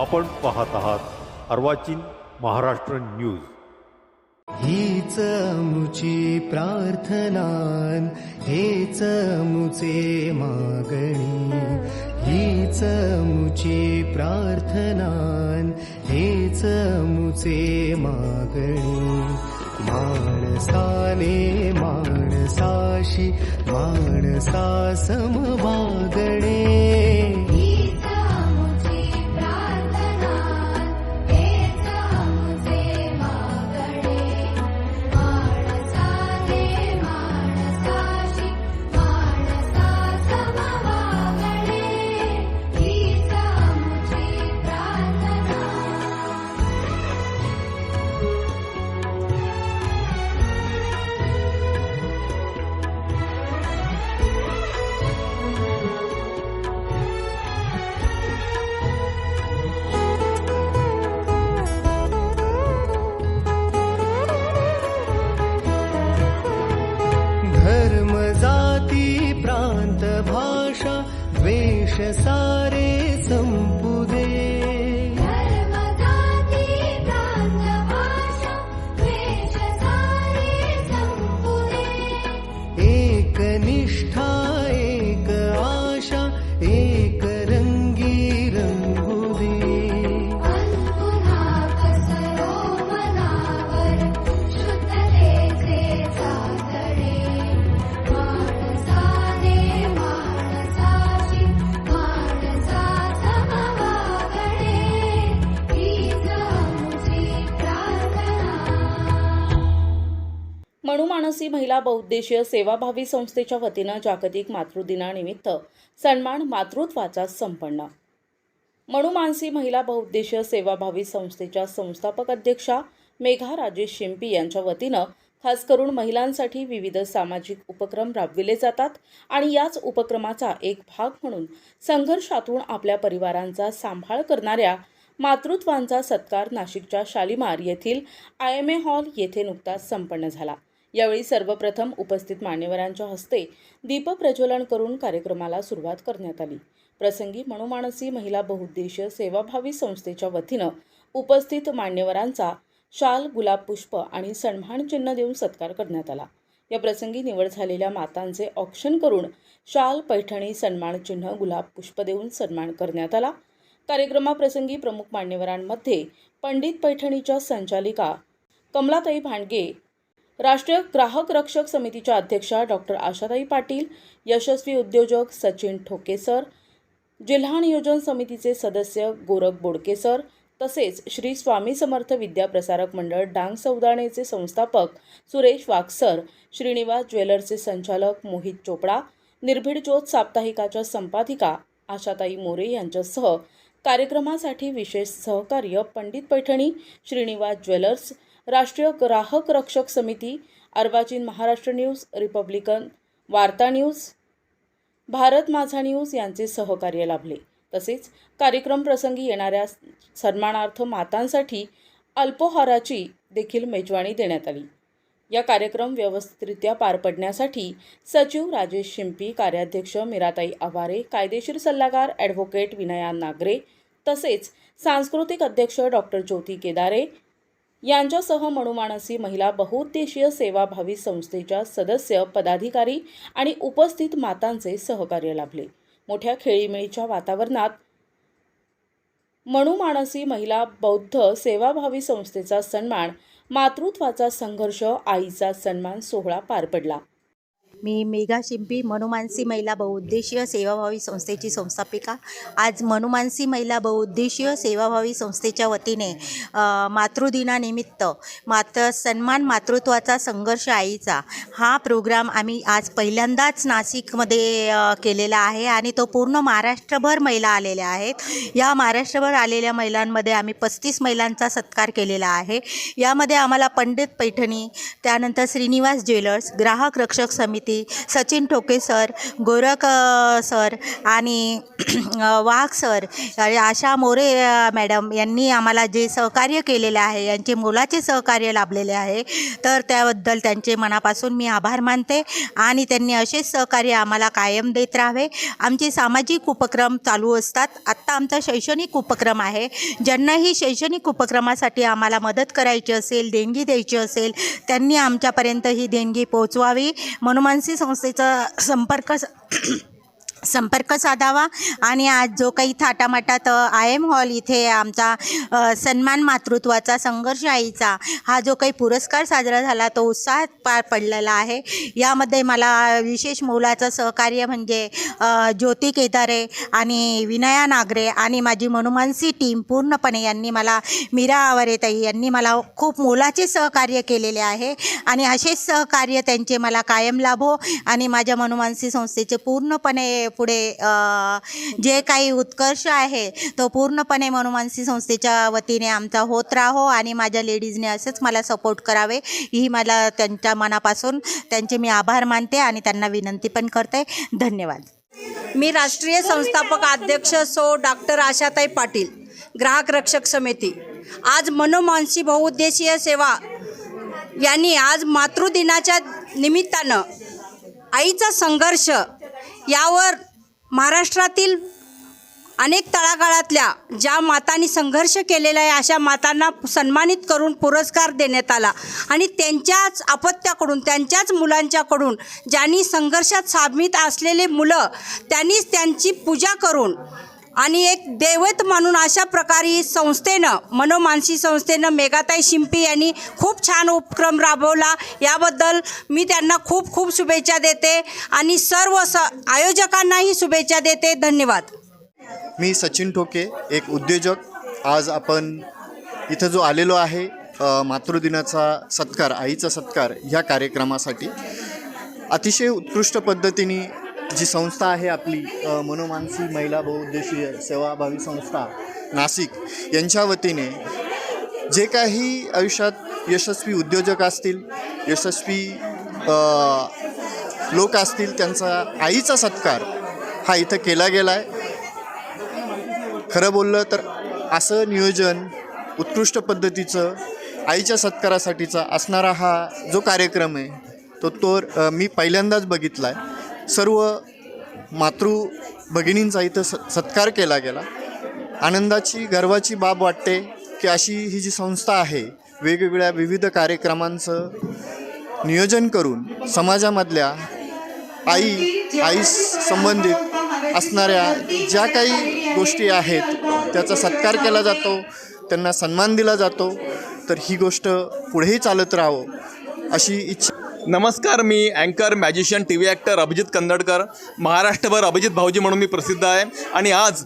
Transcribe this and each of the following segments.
आपण पाहत आहात अर्वाचीन महाराष्ट्र न्यूज. हीच मुची प्रार्थनान हेच मुचे मागणी. हीच मुची प्रार्थनान हेच मुचे मागणी. माणसाने माणसाशी माणसा समवागणे साथ वाराणसी महिला बहुउद्देशीय सेवाभावी संस्थेच्या वतीनं जागतिक मातृदिनानिमित्त सन्मान मातृत्वाचा संपन्न. मनुमानसी महिला बहुउद्देशीय सेवाभावी संस्थेच्या संस्थापक अध्यक्षा मेघा राजेश शिंपी यांच्या वतीनं खास करून महिलांसाठी विविध सामाजिक उपक्रम राबविले जातात आणि याच उपक्रमाचा एक भाग म्हणून संघर्षातून आपल्या परिवारांचा सांभाळ करणाऱ्या मातृत्वांचा सत्कार नाशिकच्या शालिमार येथील आय एम ए हॉल येथे नुकताच संपन्न झाला. यावेळी सर्वप्रथम उपस्थित मान्यवरांच्या हस्ते दीपप्रज्वलन करून कार्यक्रमाला सुरुवात करण्यात आली. प्रसंगी मनुमानसी महिला बहुउद्देशीय सेवाभावी संस्थेच्या वतीनं उपस्थित मान्यवरांचा शाल गुलाब पुष्प आणि सन्मान चिन्ह देऊन सत्कार करण्यात आला. या प्रसंगी निवड झालेल्या मातांचे ऑक्शन करून शाल पैठणी सन्मान चिन्ह गुलाब पुष्प देऊन सन्मान करण्यात आला. कार्यक्रमाप्रसंगी प्रमुख मान्यवरांमध्ये पंडित पैठणीच्या संचालिका कमलाताई भांडगे राष्ट्रीय ग्राहक रक्षक समितीच्या अध्यक्षा डॉक्टर आशाताई पाटील यशस्वी उद्योजक सचिन ठोकेसर जिल्हा नियोजन समितीचे सदस्य गोरख बोडकेसर तसेच श्री स्वामी समर्थ विद्याप्रसारक मंडळ डांग सौदाणेचे संस्थापक सुरेश वाक्सर श्रीनिवास ज्वेलर्सचे संचालक मोहित चोपडा निर्भीड ज्योत साप्ताहिकाच्या संपादिका आशाताई मोरे यांच्यासह कार्यक्रमासाठी विशेष सहकार्य पंडित पैठणी श्रीनिवास ज्वेलर्स राष्ट्रीय ग्राहक रक्षक समिती अर्वाचीन महाराष्ट्र न्यूज रिपब्लिकन वार्ता न्यूज भारत माझा न्यूज यांचे सहकार्य लाभले. तसेच कार्यक्रम प्रसंगी येणाऱ्या सन्मानार्थ मातांसाठी अल्पोहाराची देखील मेजवानी देण्यात आली. या कार्यक्रम व्यवस्थितरित्या पार पडण्यासाठी सचिव राजेश शिंपी कार्याध्यक्ष मीराताई आवारे कायदेशीर सल्लागार ॲडव्होकेट विनया नागरे तसेच सांस्कृतिक अध्यक्ष डॉक्टर ज्योती केदारे यांच्यासह मनुमानसी महिला बहुउद्देशीय सेवाभावी संस्थेच्या सदस्य पदाधिकारी आणि उपस्थित मातांचे सहकार्य लाभले. मोठ्या खेळीमेळीच्या वातावरणात मनुमानसी महिला बौद्ध सेवाभावी संस्थेचा सन्मान मातृत्वाचा संघर्ष आईचा सन्मान सोहळा पार पडला. मी मेघा शिंपी मनुमानसी महिला बहुउद्देशीय सेवाभावी संस्थेची संस्थापिका. आज मनुमानसी महिला बहुउद्देशीय सेवाभावी संस्थेच्या वतीने मातृदिनानिमित्त मात्र सन्मान मातृत्वाचा संघर्ष आईचा हा प्रोग्राम आम्ही आज पहिल्यांदाच नाशिकमध्ये केलेला आहे आणि तो पूर्ण महाराष्ट्रभर महिला आलेल्या आहेत. या महाराष्ट्रभर आलेल्या महिलांमध्ये आम्ही पस्तीस महिलांचा सत्कार केलेला आहे. यामध्ये आम्हाला पंडित पैठणी त्यानंतर श्रीनिवास ज्वेलर्स ग्राहक रक्षक समिती समिती सचिन ठोके सर गोरख सर आणि वाघ सर आशा मोरे मॅडम यांनी आम्हाला जे सहकार्य केलेले आहे यांचे मोलाचे सहकार्य लाभलेले आहे तर त्याबद्दल त्यांचे मनापासून मी आभार मानते आणि त्यांनी असेच सहकार्य आम्हाला कायम देत राहावे. आमचे सामाजिक उपक्रम चालू असतात. आत्ता आमचा शैक्षणिक उपक्रम आहे. ज्यांनाही शैक्षणिक उपक्रमासाठी आम्हाला मदत करायची असेल देणगी द्यायची असेल त्यांनी आमच्यापर्यंत ही देणगी पोहोचवावी. म्हणून एजन्सी संस्थेचा संपर्क संपर्क साधावा. आणि आज जो काही थाटामाटात आय एम हॉल इथे आमचा सन्मान मातृत्वाचा संघर्ष आईचा हा जो काही पुरस्कार साजरा झाला तो उत्साहात पार पडलेला आहे. यामध्ये मला विशेष मोलाचं सहकार्य म्हणजे ज्योती केदारे आणि विनया नागरे आणि माझी मनुमानसी टीम पूर्णपणे यांनी मला मीरा आवरेताई यांनी मला खूप मोलाचे सहकार्य केलेले आहे. आणि असेच सहकार्य त्यांचे मला कायम लाभो आणि माझ्या मनुमानसी संस्थेचे पूर्णपणे पुढे जे काही उत्कर्ष आहे तो पूर्णपणे मनुमानसी संस्थेच्या वतीने आमचा होत राहो आणि माझ्या लेडीजने असंच मला सपोर्ट करावे ही मला त्यांच्या मनापासून त्यांचे मी आभार मानते आणि त्यांना विनंती पण करते. धन्यवाद. मी राष्ट्रीय संस्थापक अध्यक्ष सो डॉक्टर आशाताई पाटील ग्राहक रक्षक समिती. आज मनोमानसी बहुउद्देशीय सेवा यांनी आज मातृदिनाच्या निमित्तानं आईचा संघर्ष यावर महाराष्ट्रातील अनेक तळागाळातल्या ज्या मातांनी संघर्ष केलेला आहे अशा मातांना सन्मानित करून पुरस्कार देण्यात आला. आणि त्यांच्याच अपत्याकडून त्यांच्याच मुलांच्याकडून ज्यांनी संघर्षात सामीत असलेले मुलं त्यांनीच त्यांची पूजा करून आणि एक दैवत म्हणून अशा प्रकारे संस्थेनं मनोमानसी संस्थेनं मेघाताई शिंपी यांनी खूप छान उपक्रम राबवला. याबद्दल मी त्यांना खूप खूप शुभेच्छा देते आणि सर्व स आयोजकांनाही शुभेच्छा देते. धन्यवाद. मी सचिन ठोके एक उद्योजक. आज आपण इथं जो आलेलो आहे मातृदिनाचा सत्कार आईचा सत्कार ह्या कार्यक्रमासाठी अतिशय उत्कृष्ट पद्धतीने जी संस्था आहे आपली मनोमानसी महिला बहुउद्देशीय सेवाभावी संस्था नाशिक यांच्या वतीने जे काही आयुष्यात यशस्वी उद्योजक असतील यशस्वी लोक असतील त्यांचा आईचा सत्कार हा इथं केला गेला आहे खरं बोललं तर असं नियोजन उत्कृष्ट पद्धतीचं आईच्या सत्कारासाठीचा असणारा हा जो कार्यक्रम आहे तो तो मी पहिल्यांदाच बघितला आहे सर्व मातृ भगिनींचा इथं स सत्कार केला गेला. आनंदाची गर्वाची बाब वाटते की अशी ही जी संस्था आहे वेगवेगळ्या विविध कार्यक्रमांचं नियोजन करून समाजामधल्या आई आई संबंधित असणाऱ्या ज्या काही गोष्टी आहेत त्याचा सत्कार केला जातो त्यांना सन्मान दिला जातो तर ही गोष्ट पुढेही चालत राहावं अशी इच्छा नमस्कार मी अँकर magician T V actor Abhijit Kannadkar महाराष्ट्रभर अभिजित भाऊजी म्हणून मी प्रसिद्ध आहे. आणि आज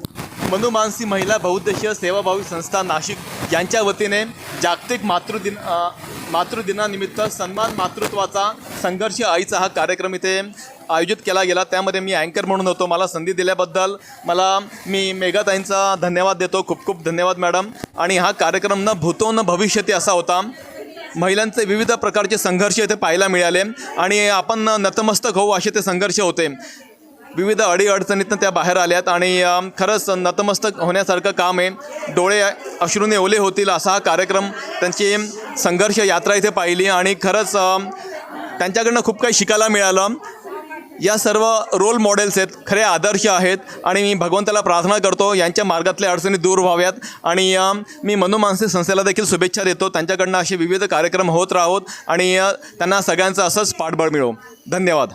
मनुमानसी महिला बहुउद्देशीय सेवाभावी संस्था नाशिक यांच्या वतीने जागतिक मातृदिन मातृदिनानिमित्त सन्मान मातृत्वाचा संघर्ष आईचा हा कार्यक्रम इथे आयोजित केला गेला. त्यामध्ये मी अँकर म्हणून होतो. मला संधी दिल्याबद्दल मला मी मेघाताईंचा धन्यवाद देतो. खूप खूप धन्यवाद मॅडम. आणि हा कार्यक्रम न भूतो न भविष्यती असा होता. महिलांचे विविध प्रकारचे संघर्ष इथे पाहायला मिळाले. आणि आपण नतमस्तक होऊ असे ते संघर्ष होते. विविध अडीअडचणीतनं त्या बाहेर आल्यात. आणि खरंच नतमस्तक होण्यासारखं काम आहे. डोळे अश्रूने ओले होतील असा हा कार्यक्रम त्यांची संघर्ष यात्रा इथे पाहिली. आणि खरंच त्यांच्याकडनं खूप काही शिकायला मिळालं. या सर्व रोल मॉडेल्स आहेत खरे आदर्श आहेत आणि मी भगवंताला प्रार्थना करतो यांच्या मार्गातल्या अडचणी दूर व्हाव्यात. आणि मी मनोमानसिक संस्थेला देखील शुभेच्छा देतो. त्यांच्याकडनं असे विविध कार्यक्रम होत राहोत आणि त्यांना सगळ्यांचं असंच पाठबळ मिळो. धन्यवाद.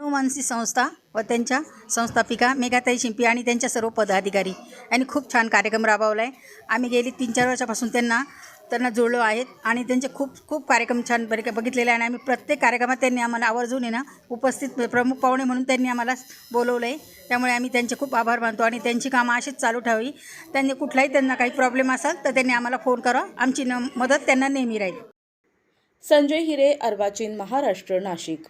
मानसी संस्था व त्यांच्या संस्थापिका मेघाताई शिंपी आणि त्यांच्या सर्व पदाधिकारी यांनी खूप छान कार्यक्रम राबवला आहे आम्ही गेली तीन चार वर्षापासून त्यांना त्यांना जुळलो आहेत आणि त्यांचे खूप खूप कार्यक्रम छान बरे बघितलेले आहे आणि आम्ही प्रत्येक कार्यक्रमात त्यांनी आम्हाला आवर्जून आहे ना उपस्थित प्रमुख पाहुणे म्हणून त्यांनी आम्हाला बोलवलं आहे. त्यामुळे आम्ही त्यांचे खूप आभार मानतो आणि त्यांची कामं अशीच चालू ठेवावी. त्यांनी कुठलाही त्यांना काही प्रॉब्लेम असेल तर त्यांनी आम्हाला फोन करा. आमची न मदत त्यांना नेहमी राहील. संजय हिरे अर्वाचीन महाराष्ट्र नाशिक.